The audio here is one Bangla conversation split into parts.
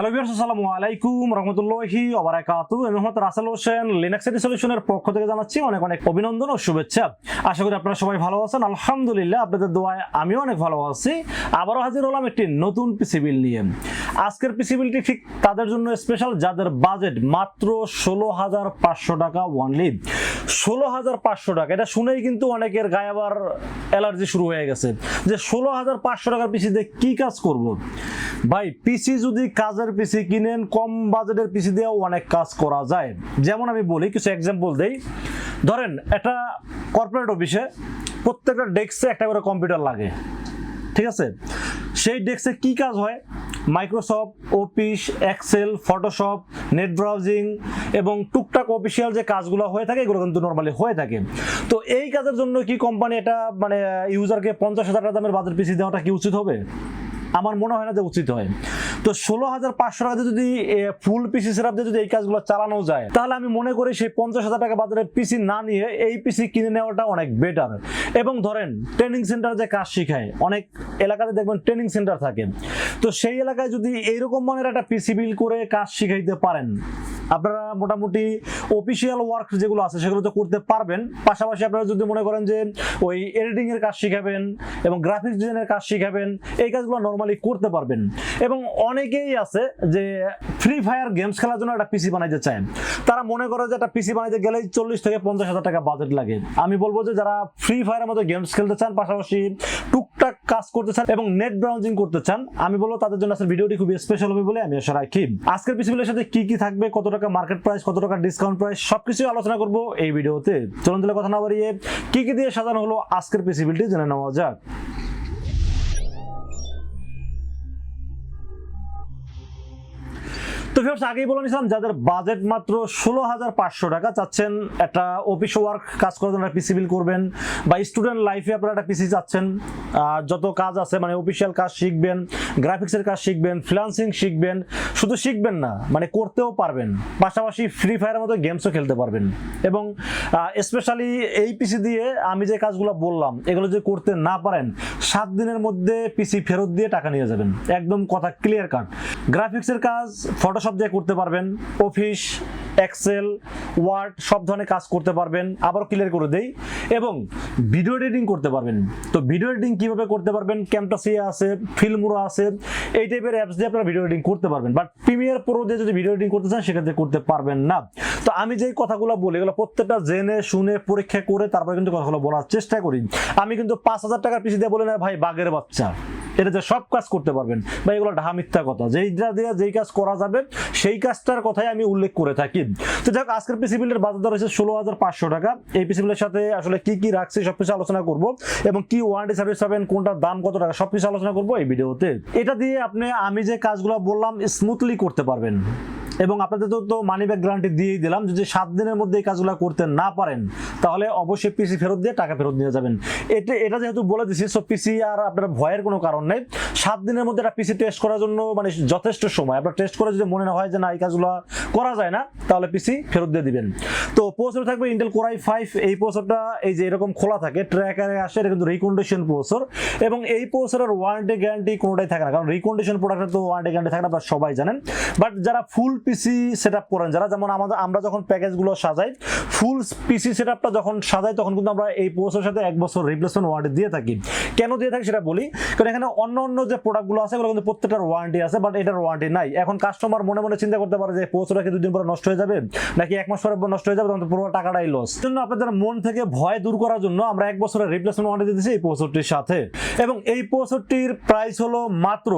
হ্যালো ভিউয়ার্স, আসসালামু আলাইকুম রহমতুল্লাহি ওবারাকাতু আমি মোহাম্মদ রাসেল হোসেন লিনাক্স এডি সলিউশনের পক্ষ থেকে জানাচ্ছি অনেক অনেক অভিনন্দন ও শুভেচ্ছা। আশা করি আপনারা সবাই ভালো আছেন। আলহামদুলিল্লাহ, আপনাদের দোয়ায় আমিও অনেক ভালো আছি। আবারও হাজির হলাম একটি নতুন পিসি বিল নিয়ে। আজকের পিসি বিলটি ঠিক তাদের জন্য স্পেশাল যাদের বাজেট মাত্র ষোলো হাজার পাঁচশো টাকা ওয়ানলি ষোলো হাজার পাঁচশো টাকা। এটা শুনেই কিন্তু অনেকের গায়ে আবার অ্যালার্জি শুরু হয়ে গেছে। যে ষোলো হাজার পাঁচশো টাকার পিসি দিয়ে কি কাজ করব? ভাই, পিসি যদি কাজের পিসি কিনেন, কম বাজেটের পিসি দিয়েও অনেক কাজ করা যায়। যেমন আমি বলি, কিছু এক্সাম্পল দেই। ধরেন, একটা কর্পোরেট অফিসে প্রত্যেকটা ডেস্কে একটা করে কম্পিউটার লাগে। ঠিক আছে? সেই ডেস্কে কি কাজ হয়? Microsoft, office, Excel, Photoshop, net browsing এবং টুকটাক অফিসিয়াল যে কাজগুলো হয়ে থাকে, এগুলো কিন্তু নর্মালি হয়ে থাকে। তো এই কাজের জন্য কি কোম্পানি এটা মানে ইউজারকে পঞ্চাশ হাজার টাকা দামের বাজার পিছিয়ে দেওয়াটা কি উচিত হবে? আমার মনে হয় না যে উচিত হয়। তো ষোলো হাজার পাঁচশো টাকাতে যদি ফুল পিসি সেরাপ দিয়ে যদি এই কাজগুলো চালানো যায়, তাহলে আমি মনে করি সেই পঞ্চাশ হাজার টাকা বাজারে পিসি না নিয়ে এই পিসি কিনে নেওয়াটা অনেক বেটার এবং ধরেন ট্রেনিং সেন্টার যে কাজ শিখায়, অনেক এলাকাতে দেখবেন ট্রেনিং সেন্টার থাকে। তো সেই এলাকায় যদি এইরকম মানের একটা পিসি বিল করে কাজ শিখাইতে পারেন আপনারা মোটামুটি অফিসিয়াল ওয়ার্ক যেগুলো আছে সেগুলো তো করতে পারবেন। পাশাপাশি আপনারা যদি মনে করেন যে ওই এডিটিং এর কাজ শিখাবেন এবং গ্রাফিক্স ডিজাইনের কাজ শিখাবেন, এই কাজগুলো নর্মালি করতে পারবেন। এবং অনেকেই আছে যে ফ্রি ফায়ার গেমস খেলার জন্য একটা পিসি বানাইতে চায়। তারা মনে করে যে একটা পিসি বানাইতে গেলেই চল্লিশ থেকে পঞ্চাশ হাজার টাকা বাজেট লাগে। আমি বলব যে যারা ফ্রি ফায়ারের মতো গেমস খেলতে চান, পাশাপাশি টুকটাক কাজ করতে চান এবং নেট ব্রাউজিং করতে চান, আমি বলব তাদের জন্য আসলে ভিডিওটি খুবই স্পেশাল হবে বলে আমি আশা রাখি। আজকের পিসিগুলোর সাথে কি কি থাকবে কত মার্কেট প্রাইস কত টাকা ডিসকাউন্ট প্রাইস সবকিছু আলোচনা করব এই ভিডিওতে। চলুন তাহলে কথা না বাড়িয়ে, কি কি দিয়ে সাজানো হলো আজকের পিসিবিলিটি জেনে নেওয়া যাক। তো ভিউয়ার্স আগেই বলে নিছিলাম যাদের বাজেট মাত্র ষোলো হাজার পাঁচশো টাকা চাচ্ছেন, একটা অফিস ওয়ার্ক কাজ করার জন্য পিসি বিল করবেন, বা স্টুডেন্ট লাইফে আপনারা একটা পিসি চাচ্ছেন যত কাজ আছে মানে অফিসিয়াল কাজ শিখবেন গ্রাফিক্সের কাজ শিখবেন ফ্রিলান্সিং শিখবেন, শুধু শিখবেন না মানে করতেও পারবেন, পাশাপাশি ফ্রি ফায়ারের মতো গেমসও খেলতে পারবেন। এবং স্পেশালি এই পিসি দিয়ে আমি যে কাজগুলো বললাম, এগুলো যদি করতে না পারেন, সাত দিনের মধ্যে পিসি ফেরত দিয়ে টাকা নিয়ে যাবেন। একদম কথা ক্লিয়ার কাট গ্রাফিক্সের কাজ ফটোশপ দিয়ে করতে পারবেন। অফিস এক্সেল ওয়ার্ড সব ধরনের কাজ করতে পারবেন। আবার ক্লিয়ার করে দেই। এবং ভিডিও এডিটিং করতে পারবেন। তো ভিডিও এডিটিং কীভাবে করতে পারবেন? ক্যামটাসিয়া আছে ফিল্মুরা আছে, এই টাইপের অ্যাপস দিয়ে আপনারা ভিডিও এডিটিং করতে পারবেন। বাট প্রিমিয়ার প্রো দিয়ে যদি ভিডিও এডিটিং করতে চান, সেক্ষেত্রে করতে পারবেন না। তো আমি যেই কথাগুলো বলি, এগুলো প্রত্যেকটা জেনে, শুনে, পরীক্ষা করে তারপরে কিন্তু কথাগুলো বলার চেষ্টা করি। আমি কিন্তু পাঁচ হাজার টাকার পিছিয়ে দিয়ে বলি না, ভাই, বাঘের বাচ্চা। এটা যে সব কাজ করতে পারবেন। বা এগুলো ঢাহা মিথ্যা কথা। যেইটা দিয়ে যেই কাজ করা যাবে, সেই কাজটার কথাই আমি উল্লেখ করে থাকি। তো যাক, আজকের পিসি বিলের বাজার দর হচ্ছে ষোলো হাজার পাঁচশো টাকা। এই পিসি বিলের সাথে আসলে কি কি রাখছি সব কিছু আলোচনা করব। এবং কি ওয়ারেন্টি সার্ভিস পাবেন, কোনটার দাম কত টাকা সব কিছু আলোচনা করব এই ভিডিওতে এটা দিয়ে আপনি, আমি যে কাজগুলো বললাম স্মুথলি করতে পারবেন। এবং আপনাদের তো মানি ব্যাক গ্যারান্টি দিয়েই দিলাম। যদি সাত দিনের মধ্যে এই কাজগুলো করতে না পারেন, তাহলে অবশ্যই পিসি ফেরত দিয়ে টাকা ফেরত নিয়ে যাবেন। এটা এটা যেহেতু বলে দিচ্ছি সব পিসি আর আপনার ভয়ের কোনো কারণ নেই। সাত দিনের মধ্যে একটা পিসি টেস্ট করার জন্য মানে যথেষ্ট সময়। আপনার টেস্ট করে যদি মনে হয় যে না, এই কাজগুলো করা যায় না, তাহলে পিসি ফেরত দিয়ে দিবেন। তো প্রসেসর থাকবে ইন্টেল কোরাই ফাইভ এই প্রসেসরটা এই যে এরকম খোলা থাকে ট্র্যাকারে আসে, এটা কিন্তু রিকন্ডিশন প্রসেসর এবং এই প্রসেসরের ওয়ারেন্টি গ্যারান্টি কোনোটাই থাকে না। কারণ রিকন্ডিশন প্রোডাক্টের তো ওয়ারেন্টি গ্যারান্টি থাকে না, আপনারা সবাই জানেন। বাট যারা ফুল পিসি সেট আপ করেন। যারা যেমন আমাদের, আমরা যখন প্যাকেজগুলো সাজাই ফুল পিসি সেট আপটা যখন সাজাই, তখন কিন্তু আমরা এই প্রসেসের সাথে এক বছর রিপ্লেসমেন্ট ওয়ারেন্টি দিয়ে থাকি। কেন দিয়ে থাকি সেটা বলি? কারণ এখানে অন্য অন্য যে প্রোডাক্টগুলো আছে, এগুলো কিন্তু প্রত্যেকটার ওয়ারেন্টি আছে বাট এটার ওয়ারেন্টি নাই। এখন কাস্টমার মনে মনে চিন্তা করতে পারে যে প্রসেসরটা কি দুদিন পরে নষ্ট হয়ে যাবে? নাকি এক মাস পরে নষ্ট হয়ে যাবে, তখন পুরো টাকাটাই লস জন্য আপনাদের মন থেকে ভয় দূর করার জন্য আমরা এক বছরের রিপ্লেসমেন্ট ওয়ারেন্টি দিতেছি এই প্রসেসরটির সাথে। এবং এই প্রসেসরটির প্রাইস হলো মাত্র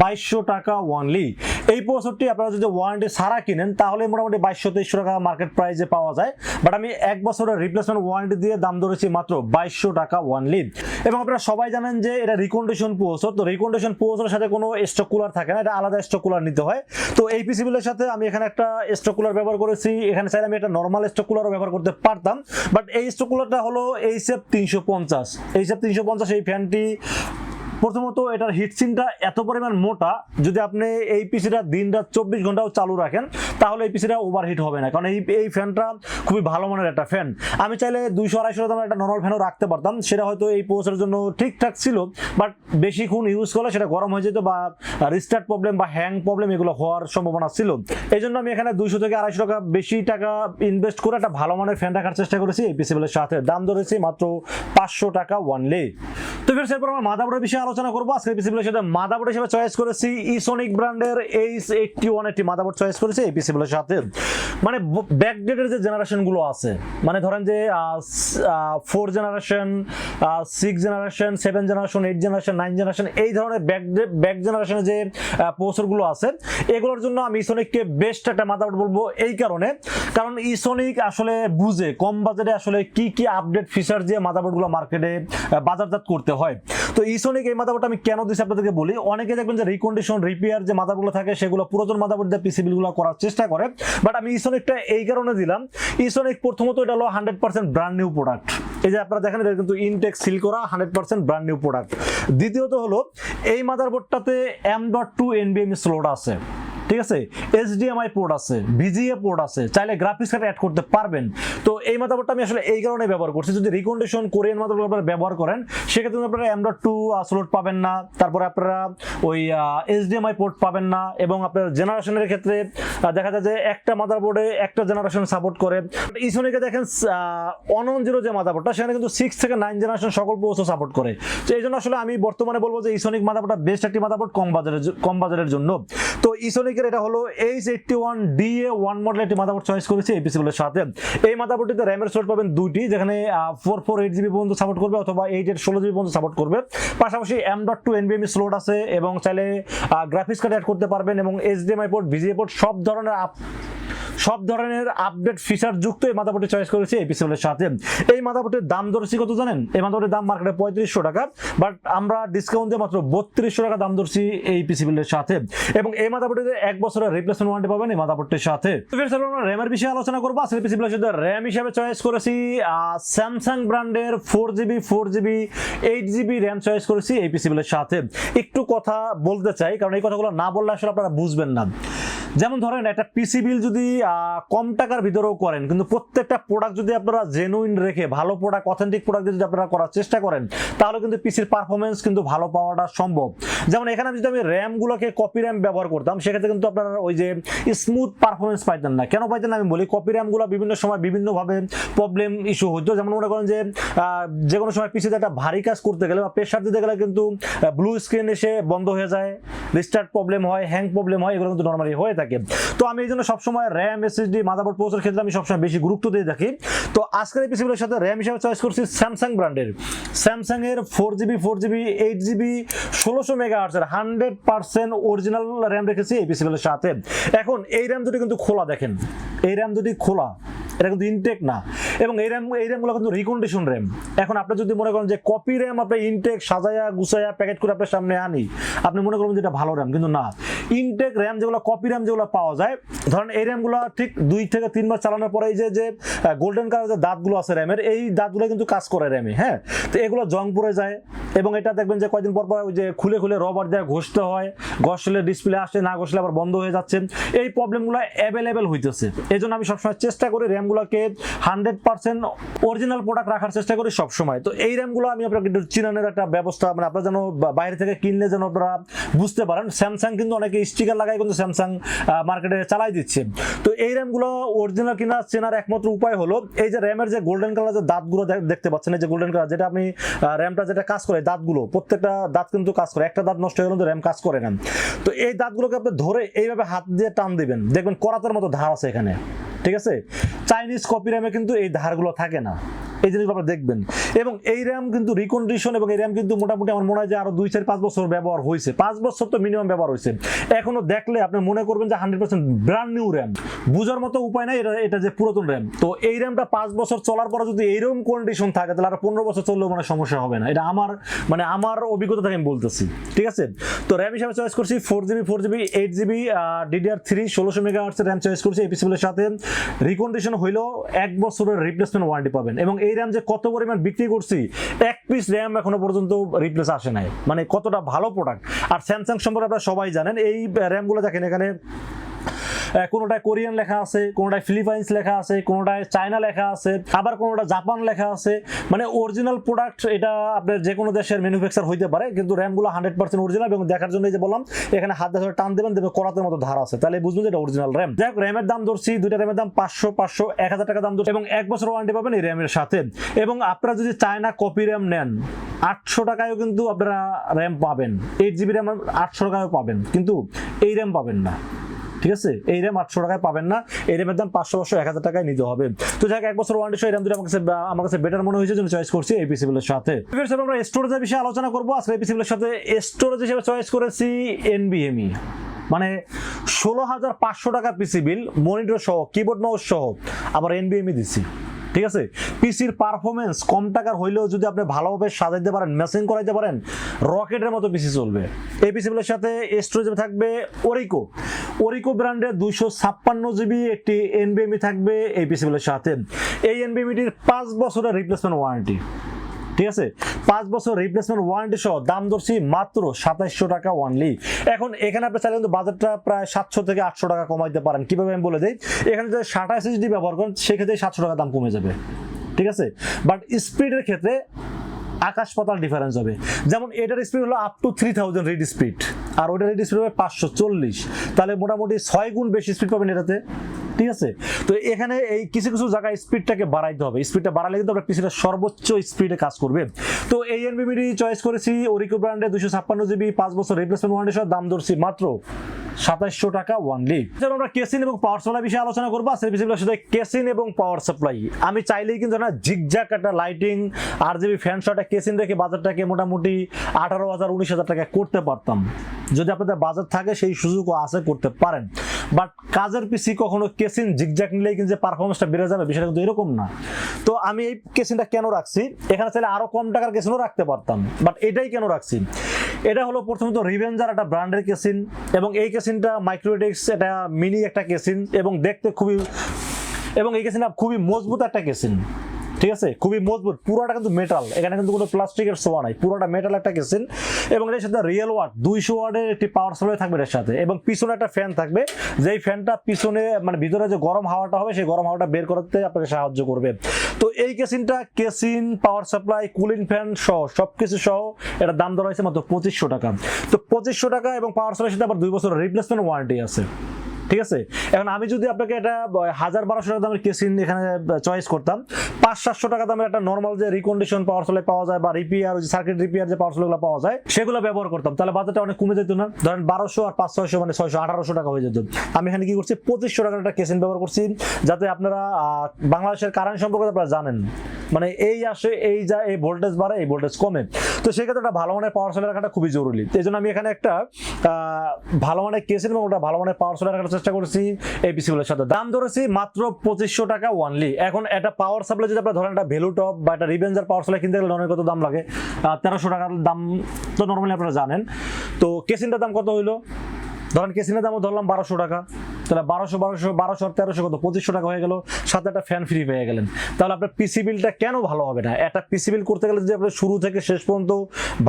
বাইশশো টাকা ওয়ানলি এই প্রসেসরটি আপনারা যদি ওয়ারেন্টি সারা কিনেন, তাহলে মোটামুটি বাইশশো, তেইশশো টাকা মার্কেট প্রাইসে পাওয়া যায়। বাট আমি এক বছরের রিপ্লেসমেন্ট ওয়ারেন্টি দিয়ে দাম ধরেছি মাত্র বাইশশো টাকা ওয়ানলি এবং আপনারা সবাই জানেন যে এটা রিকন্ডিশন প্রসেসর তো রিকন্ডিশন প্রসেসরের সাথে কোনো স্টক কুলার থাকে না, এটা আলাদা স্টক কুলার নিতে হয়। তো এই পিসিবিলের সাথে আমি এখানে একটা স্টক কুলার ব্যবহার করেছি, এখানে চাইলে আমি একটা নর্মাল স্টক কুলারও ব্যবহার করতে পারতাম। বাট এই স্টক কুলারটা হলো এইচএফ তিনশো পঞ্চাশ। এইচএফ তিনশো পঞ্চাশ এই ফ্যানটি প্রথমত এটার হিটসিনটা এত পরিমাণ মোটা, যদি আপনি এই পিসিটা দিন রাত চব্বিশ ঘন্টাও চালু রাখেন, তাহলে এই পিসিটা ওভারহিট হবে না। কারণ এই এই ফ্যানটা খুবই ভালো মানের একটা ফ্যান আমি চাইলে দুইশো, আড়াইশো দামের একটা নর্মাল ফ্যানও রাখতে পারতাম, সেটা হয়তো এই পোস্টের জন্য ঠিকঠাক ছিল বাট বেশিক্ষণ ইউজ করলে সেটা গরম হয়ে যেত বা রিস্টার্ট প্রবলেম বা হ্যাং প্রবলেম এগুলো হওয়ার সম্ভাবনা ছিল। এই জন্য আমি এখানে দুইশো থেকে আড়াইশো টাকা বেশি টাকা ইনভেস্ট করে একটা ভালো মানের ফ্যান রাখার চেষ্টা করেছি এই পিসিবেলের সাথে। দাম ধরেছি মাত্র পাঁচশো টাকা ওয়ানলি তো ফের এরপর আমরা মাদাবোর্ডের বিষয়ে আলোচনা করব। আজকে পিসিবেলের সাথে মাদাবোর্ড হিসেবে চয়েস করেছি ইসোনিক ব্র্যান্ডের এইচ এইটটি ওয়ান একটি মাদাবোর্ড চয়েস করেছি এই পিসিবেলের সাথে। মানে ব্যাকডেটের যে জেনারেশনগুলো আছে মানে ধরেন যে four generation six generation seven generation eight generation nine generation এই ধরনের ব্যাক ব্যাক জেনারেশনের যে প্রসেসরগুলো আছে, এগুলোর জন্য আমি ইসোনিককে বেস্ট একটা মাদাবোর্ড বলব এই কারণে। কারণ ইসোনিক আসলে বুঝে, কম বাজেটে আসলে কি কি আপডেট ফিচার দিয়ে মাদাবোর্ডগুলো মার্কেটে বাজারজাত করতে হয়। তো ইসোনিক এই মাদাবোর্ডটা আমি কেন দিচ্ছি আপনাদেরকে বলি? অনেকে দেখবেন যে রিকন্ডিশন রিপেয়ার যে মাদারগুলো থাকে, সেগুলো পুরাতন মাদাবোর্ড দিয়ে পিসিবিলগুলো করার চেষ্টা করে। বাট আমি ইসোনিকটা এই কারণে দিলাম। ইসোনিক প্রথমত এটা হলো hundred percent brand new product এই যে আপনারা দেখেন, এটা কিন্তু ইনটেক সিল করা hundred percent brand new product দ্বিতীয়ত হলো, এই মাদারবোর্ডটাতে এম ডট টু এনবিএম স্লোড আছে। ঠিক আছে? এইচডিএমআই পোর্ট আছে ভিজিএ পোর্ট আছে, চাইলে গ্রাফিক্স কার্ড অ্যাড করতে পারবেন। তো এই মাদাবোর্ডটা আমি আসলে এই কারণে ব্যবহার করছি। যদি রিকন্ডিশন কোরিয়ান মাদাবোর্ড আপনারা ব্যবহার করেন, সেক্ষেত্রে আপনারা ডট টু স্লোট পাবেন না। তারপরে আপনারা ওই এইচডিএমআই পোর্ট পাবেন না এবং আপনার জেনারেশনের ক্ষেত্রে দেখা যায় যে একটা মাদারবোর্ডে একটা জেনারেশন সাপোর্ট করে। ইসোনিকে দেখেন ওয়ান জিরো যে মাদাবোর্ডটা সেখানে কিন্তু সিক্স থেকে নাইন জেনারেশন সকল পোস্টও সাপোর্ট করে। তো এই জন্য আসলে আমি বর্তমানে বলব যে ইসোনিক মাদাবোর্ডটা বেস্ট একটি মাদাবোর্ড কম বাজারের কম বাজারের জন্য। তো ইসোনিকের এটা হলো H eighty one D A one model একটি মাদাবোর্ড চয়েস করেছি এই পিসিগুলোর সাথে এই মাদাবোর্ডটিতে র্যামের স্লট পাবেন দুইটি, যেখানে ফোর ফোর এইট জিবি পর্যন্ত সাপোর্ট করবে অথবা এইট এইট ষোলো জিবি পর্যন্ত সাপোর্ট করবে। পাশাপাশি এম ডট টু এনবিএমি স্লোট আছে এবং চাইলে গ্রাফিক্স কার্ড অ্যাড করতে পারবেন এবং এইচডিএমআই পোর্ট ভিজিএ পোর্ট সব ধরনের সব ধরনের আপডেট ফিচার যুক্ত এই মাদাবোর্ডটি চয়েস করেছি এই সাথে। এই মাদাবোর্ডের দাম ধরছি কত জানেন? এই মাদাবোর্ডের দাম মার্কেটে পঁয়ত্রিশশো টাকা বাট আমরা ডিসকাউন্ট দিয়ে মাত্র বত্রিশশো টাকা দাম ধরছি এই পিসিএলের সাথে। এবং এই মাদাবোর্ডে এক বছরের রিপ্লেসমেন্ট ওয়ারেন্টি পাবেন এই মাদাবোর্ডটির সাথে। আমরা র্যামের বিষয়ে আলোচনা করব। আসলে পিসিএলের সাথে র্যাম হিসেবে চয়েস করেছি স্যামসাং ব্র্যান্ডের four GB four GB eight GB RAM choice করেছি এই পিসিএলের সাথে। একটু কথা বলতে চাই, কারণ এই কথাগুলো না বললে আসলে আপনারা বুঝবেন না। যেমন ধরেন একটা পিসি বিল যদি কম টাকার ভিতরেও করেন, কিন্তু প্রত্যেকটা প্রোডাক্ট যদি আপনারা জেনুইন রেখে, ভালো প্রোডাক্ট অথেন্টিক প্রোডাক্ট যদি আপনারা করার চেষ্টা করেন, তাহলে কিন্তু পিসির পারফরমেন্স কিন্তু ভালো পাওয়াটা সম্ভব। যেমন এখানে যদি আমি র্যামগুলোকে কপি র্যাম ব্যবহার করতাম, সেক্ষেত্রে কিন্তু আপনারা ওই যে স্মুথ পারফরমেন্স পাইতেন না। কেন পাইতেন আমি বলি কপি র্যামগুলো বিভিন্ন সময় বিভিন্নভাবে প্রবলেম ইস্যু হতো যেমন মনে করেন যে যে কোনো সময় পিসিতে একটা ভারী কাজ করতে গেলে বা প্রেশার দিতে গেলে কিন্তু ব্লু স্ক্রিন এসে বন্ধ হয়ে যায় রিস্টার্ট প্রবলেম হয় হ্যাং প্রবলেম হয়, এগুলো কিন্তু নর্মালি হয়ে থাকে তো আমি এই জন্য সবসময় র্যাম, এসএসডি, মাদারবোর্ড পোস্টের ক্ষেত্রে আমি সবসময় বেশি গুরুত্ব দিয়ে থাকি। তো আজকের এই পিসিগুলোর সাথে র্যাম হিসেবে চয়েস করছি স্যামসাং ব্র্যান্ডের স্যামসাং এর four GB four GB eight GB ষোলোশো মেগা আর্টসের হান্ড্রেড পার্সেন্ট অরিজিনাল র্যাম রেখেছি এই পিসিগুলোর সাথে। এখন এই র্যাম দুটি কিন্তু খোলা দেখেন। এই র্যাম দুটি খোলা। এটা কিন্তু ইনটেক না। এবং এই র্যাম এই র্যামগুলো কিন্তু রিকন্ডিশন র্যাম এখন আপনি যদি মনে করেন যে কপি র্যাম আপনি ইনটেক সাজায়া গুছায়া প্যাকেট করে আপনার সামনে আনি, আপনি মনে করবেন যে এটা ভালো র্যাম কিন্তু না। ইনটেক র্যাম যেগুলো কপি র্যাম যেগুলো পাওয়া যায়, ধরেন এই র্যামগুলো ঠিক দুই থেকে তিনবার চালানোর পরে এই যে যে গোল্ডেন কালার যে দাঁতগুলো আছে র্যামের এই দাঁতগুলো কিন্তু কাজ করে র্যামে হ্যাঁ? তো এগুলো জং পড়ে যায় এবং এটা দেখবেন যে কয়েকদিন পর পর যে খুলে খুলে রবার দিয়ে ঘষতে হয়, ঘষলে ডিসপ্লে আসে, না ঘষলে আবার বন্ধ হয়ে যাচ্ছে। এই প্রবলেমগুলো অ্যাভেলেবেল হইতেছে। এই জন্য আমি সবসময় চেষ্টা করি র্যামগুলোকে হান্ড্রেড পার্সেন্ট অরিজিনাল প্রোডাক্ট রাখার চেষ্টা করি সবসময়। তো এই র্যামগুলো আমি আপনাকে একটু চিনানোর একটা ব্যবস্থা মানে আপনারা যেন বাইরে থেকে কিনলে যেন আপনারা বুঝতে পারেন। স্যামসাং কিন্তু অনেকে স্টিকার লাগাই কিন্তু স্যামসাং মার্কেটে চালাই দিচ্ছে। তো এই র্যামগুলো অরিজিনাল কিনা চেনার একমাত্র উপায় হলো, এই যে র্যামের যে গোল্ডেন কালার যে দাঁতগুলো দেখতে পাচ্ছেন, এই যে গোল্ডেন কালার যেটা আপনি র্যামটা যেটা কাজ করে দাঁতগুলো। প্রত্যেকটা দাঁত কিন্তু কাজ করে। একটা দাঁত নষ্ট হয়ে গেলে র্যাম কাজ করে না। তো এই দাঁতগুলোকে আপনি ধরে এইভাবে হাত দিয়ে টান দিবেন। দেখবেন করাতের মতো ধার আছে এখানে। ঠিক আছে? চাইনিজ কপি র্যামে কিন্তু এই ধারগুলো থাকে না। এই জিনিসগুলো আপনারা দেখবেন। এবং এই র্যাম কিন্তু রিকন্ডিশন এবং এই র্যাম কিন্তু মোটামুটি আমার মনে হয় যে আরও দুই, চার, পাঁচ বছর ব্যবহার হয়েছে। পাঁচ বছর তো মিনিমাম ব্যবহার হয়েছে। এখনও দেখলে আপনি মনে করবেন যে hundred percent brand new RAM বোঝার মতো উপায় নাই, এটা এটা যে পুরাতন র্যাম তো এই র্যামটা পাঁচ বছর চলার পরে যদি এইরকম কন্ডিশন থাকে, তাহলে আরও পনেরো বছর চললেও মানে সমস্যা হবে না। এটা আমার মানে আমার অভিজ্ঞতা থেকে আমি বলতেছি। ঠিক আছে? তো র্যাম হিসাবে চয়েস করছি four GB four GB eight GB DDR three ষোলোশো মেগা র্যাম চয়েস করছি। এই পিসিবিলের সাথে রিকন্ডিশন হইলেও এক বছরের রিপ্লেসমেন্ট ওয়ারেন্টি পাবেন। এবং এই এই র্যাম যে কত পরিমাণ বিক্রি করছি, এক পিস র্যাম এখনও পর্যন্ত রিপ্লেস আসে নাই। মানে কতটা ভালো প্রোডাক্ট আর স্যামসাং সম্পর্কে আপনারা সবাই জানেন, এই র্যামগুলো দেখেন এখানে কোনোটায় কোরিয়ান লেখা আছে, কোনোটায় ফিলিপাইন্স লেখা আছে, কোনোটায় চায়না লেখা আছে, আবার কোনোটা জাপান লেখা আছে। মানে অরিজিনাল প্রোডাক্ট এটা আপনার যে কোনো দেশের ম্যানুফ্যাকচার হইতে পারে, কিন্তু র্যামগুলো হান্ড্রেড পার্সেন্ট অরিজিনাল এবং দেখার জন্য এই যে বললাম, এখানে হাত ধরে টান দেবেন দেবে করাতের মতো ধার আছে। তাহলে বুঝবেন যে এটা অরিজিনাল র্যাম যাই হোক র্যামের দাম ধরছি, দুইটা র্যামের দাম পাঁচশো পাঁচশো, এক হাজার টাকা দাম ধরছি এবং এক বছর ওয়ারেন্টি পাবেন এই র্যামের সাথে। এবং আপনারা যদি চায়না কপি র্যাম নেন, আটশো টাকায়ও কিন্তু আপনারা র্যাম পাবেন। এইট জিবি র্যাম আটশো টাকায়ও পাবেন, কিন্তু এই র্যাম পাবেন না। ঠিক আছে? এই র্যাম আটশো টাকায় পাবেন না। এই র্যামের দাম পাঁচশো পাঁচশো এক হাজার টাকায় নিতে হবে। তো যাই হোক, এক বছর ওয়ারেন্টি এই র্যাম দুটো আমার কাছে আমার কাছে বেটার মনে হয়েছে চয়েস করছি এই পিসিবিলের সাথে। আমরা স্টোরেজের বিষয়ে আলোচনা করব। আজকে এই পিসিবিলের সাথে স্টোরেজ হিসেবে চয়েস করেছি এনবিএমই মানে ষোলো হাজার পাঁচশো টাকা পিসি বিল মনিটর সহ কিবোর্ড মাউস সহ আবার এনবিএমই দিচ্ছি। ঠিক আছে? পিসির পারফরমেন্স কম টাকার হইলেও যদি আপনি ভালোভাবে সাজাইতে পারেন মেশিন করাইতে পারেন, রকেটের মতো পিসি চলবে। এই পিসিগুলোর সাথে স্টোরেজ থাকবে ওরিকো ওরিকো ব্র্যান্ডের দুইশো ছাপ্পান্ন জিবি একটি এনবিএমই থাকবে এই পিসিগুলোর সাথে। এই এনবিএমিটির পাঁচ বছরের রিপ্লেসমেন্ট ওয়ারেন্টি ঠিক আছে? পাঁচ বছর রিপ্লেসমেন্ট ওয়ারেন্টি সহ দাম ধরছি মাত্র সাতাইশশো টাকা ওয়ানলি এখন এখানে আপনি চাইলে কিন্তু বাজারটা প্রায় সাতশো থেকে আটশো টাকা কমাইতে পারেন। কীভাবে আমি বলে দিই? এখানে যদি সাটা এসএসডি ব্যবহার করেন, সেক্ষেত্রে সাতশো টাকা দাম কমে যাবে। ঠিক আছে? বাট স্পিডের ক্ষেত্রে আকাশ পাতাল ডিফারেন্স হবে। যেমন এটার স্পিড হলো up to three thousand read speed আর ওটার রিড স্পিড হবে পাঁচশো চল্লিশ। তাহলে মোটামুটি ছয় গুণ বেশি স্পিড পাবেন এটাতে। ঠিক আছে? তো এখানে এই কিছু কিছু জায়গায় স্পিডটাকে বাড়াইতে হবে। স্পিডটা বাড়ালে কিন্তু আপনার পিসিটা সর্বোচ্চ স্পিডে কাজ করবে। তো এই এনবিমিডি চয়েস করেছি ওরিকো ব্র্যান্ডে দুশো ছাপ্পান্ন জিবি পাঁচ বছর রিপ্লেসমেন্ট ওয়ারেন্টি সহ দাম ধরছি মাত্র সাতাইশশো টাকা ওয়ানলি যেমন আমরা কেসিন এবং পাওয়ার সাপ্লাই বিষয়ে আলোচনা করব। আজকের বিষয়গুলোর সাথে কেসিন এবং পাওয়ার সাপ্লাই আমি চাইলেই কিন্তু না জিগজাক একটা লাইটিং আর জিবি ফ্যান শটা কেসিন রেখে বাজারটাকে মোটামুটি আঠারো হাজার, উনিশ হাজার টাকা করতে পারতাম। যদি আপনাদের বাজার থাকে, সেই সুযোগও আছে, করতে পারেন। বাট কাজের পিসি কখনো কেসিন জিগজাক নিলেই কিন্তু পারফরমেন্সটা বেড়ে যাবে, বিষয়টা কিন্তু এরকম না। তো আমি এই কেসিনটা কেন রাখছি? এখানে চাইলে আরও কম টাকার কেসিনও রাখতে পারতাম। বাট এটাই কেন রাখছি? এটা হলো প্রথমত রিভেঞ্জার একটা ব্র্যান্ডের কেসিন এবং এই কেসিনটা মাইক্রোডেক্স এটা মিনি একটা কেসিন এবং দেখতে খুবই এবং এই কেসিনটা খুবই মজবুত একটা কেসিন ঠিক আছে? খুবই মজবুত। পুরোটা কিন্তু মেটাল এখানে কিন্তু কোনো প্লাস্টিকের সোয়া নাই। পুরোটা মেটাল একটা কেসিন এবং এর সাথে রিয়েল ওয়াট দুইশো ওয়ার্ডের একটি পাওয়ার সাপ্লাই থাকবে এর সাথে। এবং পিছনে একটা ফ্যান থাকবে। যেই ফ্যানটা পিছনে মানে ভিতরে যে গরম হাওয়াটা হবে, সেই গরম হাওয়াটা বের করতে আপনাকে সাহায্য করবে। তো এই কেসিনটা casing power supply cooling fan সহ সব কিছু সহ এটা দাম ধরা হয়েছে মাত্র পঁচিশশো টাকা। তো পঁচিশশো টাকা এবং পাওয়ার সাপ্লাই সাথে আবার দুই বছর রিপ্লেসমেন্ট ওয়ারেন্টি আছে। ঠিক আছে? এখন আমি যদি আপনাকে এটা হাজার বারোশো টাকা দামের কেসিন এখানে চয়েস করতাম, পাঁচ, সাতশো টাকা দামের একটা নর্মাল যে রিকন্ডিশন পাওয়ার সাপ্লাই পাওয়া যায় বা রিপেয়ার সার্কিট রিপেয়ার যে পাওয়ার সাপ্লাইগুলো পাওয়া যায়, সেগুলো ব্যবহার করতাম। তাহলে বাজেটটা অনেক কমে যেত না? ধরেন বারোশো আর পাঁচ, ছয়শো মানে ছয়শো, আঠারোশো টাকা হয়ে যেত। আমি এখানে কি করছি? পঁচিশশো টাকার একটা কেসিন ব্যবহার করছি, যাতে আপনারা বাংলাদেশের কারেন্ট সম্পর্কে আপনারা জানেন। মানে এই আসে, এই যা এই ভোল্টেজ বাড়ে, এই ভোল্টেজ কমে। তো সেক্ষেত্রে একটা ভালো মানের পাওয়ার সোলার রাখাটা খুবই জরুরি। এই জন্য আমি এখানে একটা ভালো মানের কেসিন এবং ওটা ভালো মানের পাওয়ার সোলার রাখার চেষ্টা করছি এই পিসিগুলোর সাথে। দাম ধরেছি মাত্র পঁচিশশো টাকা ওয়ানলি এখন একটা পাওয়ার সাপ্লাই যদি আপনার ধরেন একটা ভ্যালু টপ বা একটা রিভেঞ্জার পাওয়ার সাপ্লাই কিনতে গেলে অনেক কত দাম লাগে? তেরোশো টাকার দাম তো নর্মালি আপনারা জানেন। তো কেসিনটার দাম কত হইল? ধরেন কেসিনের দামও ধরলাম বারোশো টাকা। তাহলে বারোশো বারোশো বারোশো আর তেরোশো কত? পঁচিশশো টাকা হয়ে গেল। সাথে একটা ফ্যান ফ্রি পেয়ে গেলেন। তাহলে আপনার পিসি বিলটা কেন ভালো হবে না? একটা পিসি বিল করতে গেলে যদি আপনি শুরু থেকে শেষ পর্যন্ত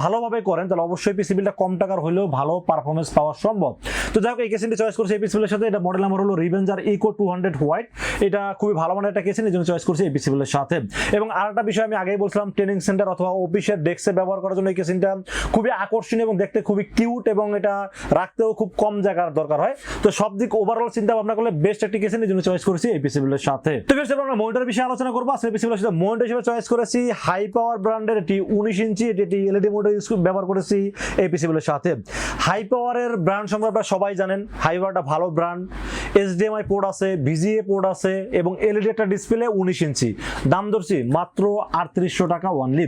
ভালোভাবে করেন, তাহলে অবশ্যই পিসি বিলটা কম টাকার হলেও ভালো পারফরমেন্স পাওয়া সম্ভব। তো যাই হোক, এই কেসিনটি চয়েস করছি এই পিসি বিলের সাথে। এটা মডেল নাম্বার হলো revenger echo two hundred white এটা খুবই ভালো মানের একটা কেসিন এই জন্য চয়েস করছি এই পিসি বিলের সাথে। এবং আর একটা বিষয় আমি আগেই বলছিলাম ট্রেনিং সেন্টার অথবা অফিসের ডেস্কে ব্যবহার করার জন্য এই কেসিনটা খুবই আকর্ষণীয় এবং দেখতে খুবই কিউট এবং এটা রাখতেও খুব কম জায়গার দরকার হয়। তো সব দিক ওভারঅল চিন্তা ভাবনা করলে বেস্ট একটি এই জন্য চয়েস করেছি এই পিসি বিলের সাথে। তো বেশ আমরা মনিটর বিষয়ে আলোচনা করব। আসলে পিসি বিলের সাথে মনিটর হিসেবে চয়েস করেছি। হাই পাওয়ার ব্র্যান্ডের একটি উনিশ ইঞ্চি, এটি একটি এলইডি মনিটর ইউজ ব্যবহার করেছি এই পিসি বিলের সাথে। হাই পাওয়ারের ব্র্যান্ড সম্পর্কে আপনারা সবাই জানেন। হাই পাওয়ারটা ভালো ব্র্যান্ড এইচডিএমআই পোর্ট আছে ভিজিএ পোর্ট আছে এবং এলইডি একটা ডিসপ্লে উনিশ ইঞ্চি। দাম ধরছি মাত্র আটত্রিশশো টাকা ওয়ানলি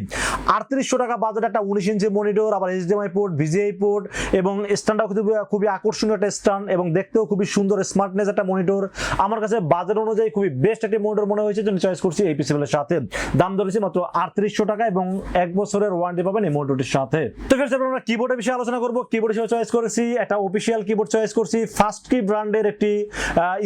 আটত্রিশশো টাকা বাজেট একটা উনিশ ইঞ্চি মনিটর আবার এইচডিএমআই পোর্ট ভিজিআই পোর্ট এবং স্ট্যান্ডটাও খুবই খুবই আকর্ষণীয় একটা স্ট্যান্ড এবং দেখতেও খুবই সুন্দর স্মার্টনেস একটা মনিটর আমার কাছে বাজেট অনুযায়ী খুবই বেস্ট একটি মনিটর মনে হয়েছে জন্য চয়েস করছি এই পিসিবিলের সাথে। দাম ধরেছি মাত্র আটত্রিশশো টাকা এবং এক বছরের ওয়ারেন্টি পাবেন এই মনিটরটির সাথে। তো ফের আমরা কিবোর্ডের বিষয়ে আলোচনা করব। কিবোর্ড হিসেবে চয়েস করেছি, একটা অফিসিয়াল কিবোর্ড চয়েস করছি। ফার্স্ট কি ব্র্যান্ডের একটি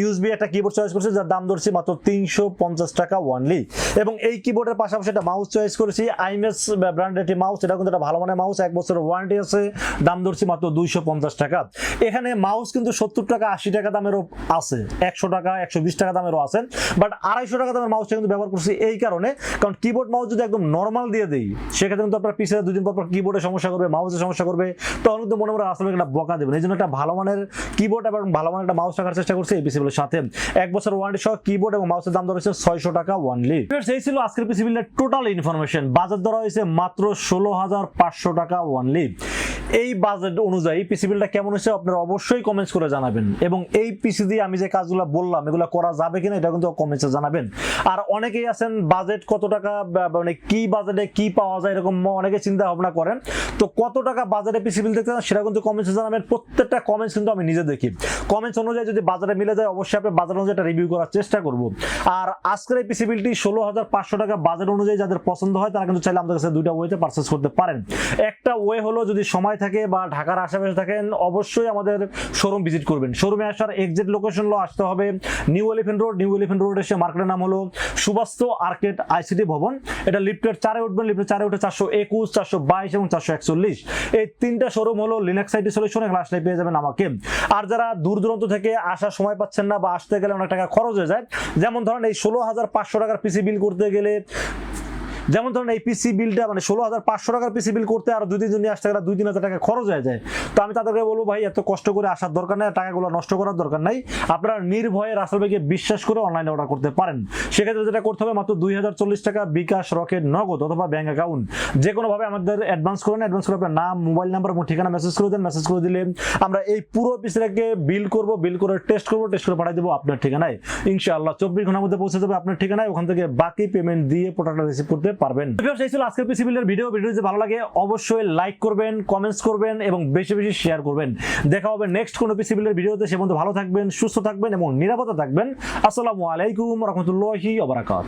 ইউএসবি একটা কিবোর্ড চয়েস করছি, যার দাম ধরছি মাত্র তিনশো পঞ্চাশ টাকা ওয়ানলি এবং এই কিবোর্ডের পাশাপাশি একটা মাউস চয়েস করেছি আইএমএস ব্র্যান্ডের একটি মাউস এটা কিন্তু একটা ভালো মানের মাউস এক বছরের ওয়ারেন্টি আছে, দাম ধরছি মাত্র দুইশো পঞ্চাশ টাকা। এখানে মাউস কিন্তু সত্তর টাকা আশি টাকা দামেরও আছে। একশো টাকা, একশো বিশ টাকা দামেরও আছে। বাট আড়াইশো টাকা দামের মাউসটা কিন্তু ব্যবহার করছি এই কারণে। কারণ কিবোর্ড মাউস যদি একদম নর্মাল দিয়ে দিই, সেক্ষেত্রে কিন্তু আপনার পিছিয়ে দুদিন পর পর কিবোর্ডে সমস্যা করবে মাউসের সমস্যা করবে। তখন কিন্তু মনে মনে আসলে একটা বকা দেবেন এই জন্য একটা ভালো মানের কিবোর্ড এবং ভালো মানের একটা মাউস রাখার চেষ্টা করছি এই পিসিবিলের সাথে। এক বছর ওয়ারেন্টি সহ কিবোর্ড এবং মাউসের দাম ধরেছে ছয়শো টাকা ওয়ানলি এই ছিল আজকের পিসিবিলের টোটাল ইনফরমেশন বাজার ধরা হয়েছে মাত্র ষোলো হাজার পাঁচশো টাকা ওয়ানলি এই বাজেট অনুযায়ী পিসিবিলটা কেমন হয়েছে আপনারা অবশ্যই কমেন্টস করে জানাবেন। এবং এই পিসি দিয়ে আমি যে কাজগুলো বললাম, এগুলো করা যাবে কিনা এটা কিন্তু কমেন্টসে জানাবেন। আর অনেকেই আছেন বাজেট কত টাকা মানে কি বাজেটে কি পাওয়া যায় এরকম অনেকে চিন্তা ভাবনা করেন। তো কত টাকা বাজারে পিসিবিল দেখতে সেটা কিন্তু কমেন্টসে জানাবেন। প্রত্যেকটা কমেন্টস কিন্তু আমি নিজে দেখি। কমেন্টস অনুযায়ী যদি বাজারে মিলে যায়, অবশ্যই আপনি বাজার অনুযায়ী একটা রিভিউ করার চেষ্টা করব। আর আজকের এই পিসিবিলটি ষোলো হাজার পাঁচশো টাকা বাজেট অনুযায়ী যাদের পছন্দ হয়, তারা কিন্তু চাইলে আমাদের কাছে দুইটা ওয়েতে পারচেস করতে পারেন। একটা ওয়ে হলো যদি সময় থাকে বা ঢাকার আশেপাশে থাকেন, অবশ্যই আমাদের শোরুম ভিজিট করবেন। শোরুমে আসার এক্সাক্ট লোকেশন হলো আসতে হবে। New Elephant Road New Elephant Road এসে মার্কেটের নাম হলো সুবাস্ত আর্কেট আইসিটি ভবন। এটা লিফটের চারে উঠবেন লিফটের চারে উঠে চারশো একুশ, চারশো বাইশ এবং চারশো একচল্লিশ। এই তিনটা শোরুম হলো লিনাক্স আইটি সলিউশন এখানে আসলে পেয়ে যাবেন আমাকে। আর যারা দূর দূরান্ত থেকে আসার সময় পাচ্ছেন না বা আসতে গেলে অনেক টাকা খরচ হয়ে যায়, যেমন ধরেন এই ষোলো হাজার পাঁচশো টাকার পিসি বিল করতে গেলে যেমন ধরুন এই পিসি বিলটা মানে ষোলো হাজার পাঁচশো টাকার পিসি বিল করতে আর দুই, তিন আসতে গেলে দুই, তিন হাজার টাকা খরচ হয়ে যায়। তো আমি তাদেরকে বলব, ভাই, এত কষ্ট করে আসার দরকার নেই, টাকাগুলো নষ্ট করার দরকার নাই। আপনারা নির্ভয়ে রাসেল ভাইকে বিশ্বাস করে অনলাইনে অর্ডার করতে পারেন। সেক্ষেত্রে যেটা করতে হবে, মাত্র দুই হাজার চল্লিশ টাকা বিকাশ রকেট নগদ অথবা ব্যাঙ্ক অ্যাকাউন্ট যে কোনোভাবে আমাদের অ্যাডভান্স করেন অ্যাডভান্স করে আপনার নাম মোবাইল নাম্বার এবং ঠিকানা মেসেজ করে দেন মেসেজ করে দিলে আমরা এই পুরো পিসটাকে বিল করব বিল করে টেস্ট করব টেস্ট করে পাঠিয়ে দেবো আপনার ঠিকানায়। ইনশাআল্লাহ চব্বিশ ঘণ্টার মধ্যে পৌঁছে যাবে আপনার ঠিকানায়। ওখান থেকে বাকি পেমেন্ট দিয়ে প্রোডাক্টটা রিসিভ করতে পারবেন। সেই ছিল আজকের পিসি বিলের ভিডিও ভিডিও যদি ভালো লাগে, অবশ্যই লাইক করবেন কমেন্টস করবেন এবং বেশি বেশি শেয়ার করবেন। দেখা হবে নেক্সট কোনো পিসি বিলের ভিডিওতে সে পর্যন্ত ভালো থাকবেন, সুস্থ থাকবেন এবং নিরাপদে থাকবেন। আসসালামু আলাইকুম রহমতুল্লাহি ওবারাকাত